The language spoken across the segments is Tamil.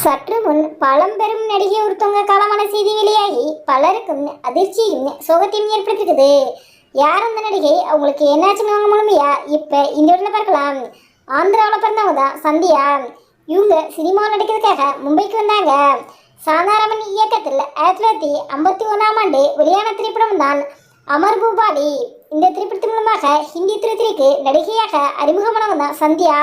சற்று முன் பழம்பெரும் நடிகை ஒருத்தவங்க காலமான செய்தி வெளியாகி பலருக்கும் அதிர்ச்சியும் சோகத்தையும் ஏற்படுத்திருக்குது யார் அந்த நடிகை? அவங்களுக்கு என்னாச்சுன்னு வாங்க முழுமையா? இப்போ இந்த இடத்துல பார்க்கலாம். ஆந்திராவில் பிறந்தவங்க தான் சந்தியா. இவங்க சினிமா நடிக்கிறதுக்காக மும்பைக்கு வந்தாங்க. சாதாரமன் இயக்கத்தில் ஆயிரத்தி தொள்ளாயிரத்தி ஐம்பத்தி ஒன்றாம் ஆண்டு வெளியான திரைப்படம் தான் அமர் பூபாலி. இந்த திரைப்படத்தின் மூலமாக ஹிந்தி திரைத்துறைக்கு நடிகையாக அறிமுகமானவங்க தான் சந்தியா.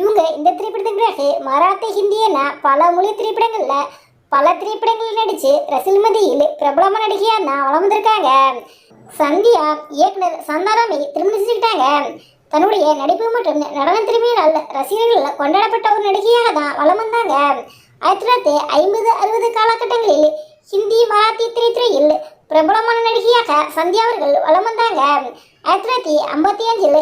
இவங்க இந்த திரைப்படத்துக்கு பிறகு மராத்தி ஹிந்தி என பல மொழி திரைப்படங்களில் பல திரைப்படங்களில் நடித்து ரசில் மத்தியில் பிரபலமான நடிகையாக தான் வளம் வந்திருக்காங்க. சந்தியா இயக்குனர் சந்தாராமை திருமணம் செஞ்சுக்கிட்டாங்க. தன்னுடைய நடிப்பு மற்றும் நடன திறமையினால் ரசிகர்கள் கொண்டாடப்பட்ட ஒரு நடிகையாக தான் வளம் வந்தாங்க. ஆயிரத்தி தொள்ளாயிரத்தி ஐம்பது அறுபது காலகட்டங்களில் ஹிந்தி மராத்தி திரைத்துறையில் பிரபலமான நடிகையாக சந்தியா அவர்கள் வளம் வந்தாங்க. ஆயிரத்தி தொள்ளாயிரத்தி ஐம்பத்தி அஞ்சில்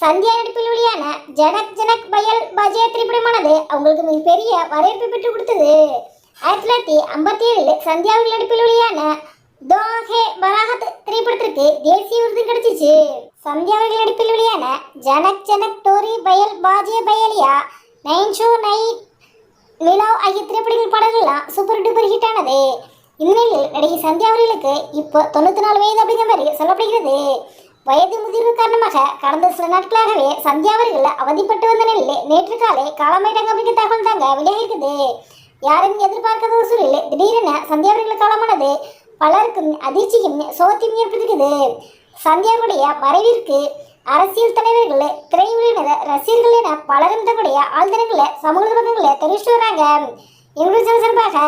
சந்தியா நடிப்பில் வெளியான ஜனக் ஜனக் பயல் பஜே திரைப்படமானது அவங்களுக்கு மிகப்பெரிய வரவேற்பு பெற்றுக் கொடுத்தது. ஆயிரத்தி தொள்ளாயிரத்தி ஐம்பத்தி ஏழில் சந்தியாவில் நடிப்பில் வெளியான தோஹே பராகத் திரைப்படத்திற்கு தேசிய விருது கிடைச்சிச்சு. சந்தியா நடிப்பில் வெளியான Jhanak Jhanak Tory Payal Baaje Payaliya nine show நைட் மிலோ ஆகிய திரைப்படங்கள் பாடல்கள்லாம் சூப்பர் டூப்பர் ஹிட் ஆனது. இந்நிலையில் நடிகை சந்தியா அவர்களுக்கு இப்போ தொண்ணூற்றி நாலு வயது அப்படிங்கிற மாதிரி சொல்லப்படுகிறது. வயது முதிர்வு காரணமாக கடந்த சில நாட்களாகவே சந்தியா அவர்கள் அவதிப்பட்டு வந்த நிலையில் நேற்று காலை காலமாயிட்டாங்க அப்படிங்கிற தகவல் தாங்க வெளியாகிருக்குது யாரும் எதிர்பார்க்காத ஒரு சூழலில் திடீரென சந்தியா அவர்கள் காலமானது பலருக்கும் அதிர்ச்சியும் சோகத்தையும் ஏற்பட்டிருக்குது சந்தியாவுடைய மறைவிற்கு அரசியல் தலைவர்கள் திரையுறையினர் ரசிகர்கள் என பலரும் தங்களுடைய ஆழ்ந்தனங்களை சமூக பக்கங்களை தெரிவிச்சுட்டு வராங்க. எங்களுடைய சேனல் சார்பாக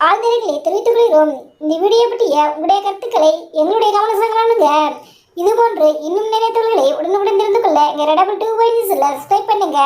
ஆழ்ந்தனங்களை தெரிவித்துக் கொள்கிறோம். இந்த வீடியோ பற்றிய உங்களுடைய கருத்துக்களை எங்களுடைய கவனசங்களானுங்க இது போன்று இன்னும் நிறைய தொழில்களை உடனுக்குடன் தெரிந்து கொள்ள எங்கள் ரெடபிள் டூ சப்ஸ்கிரைப் பண்ணுங்க.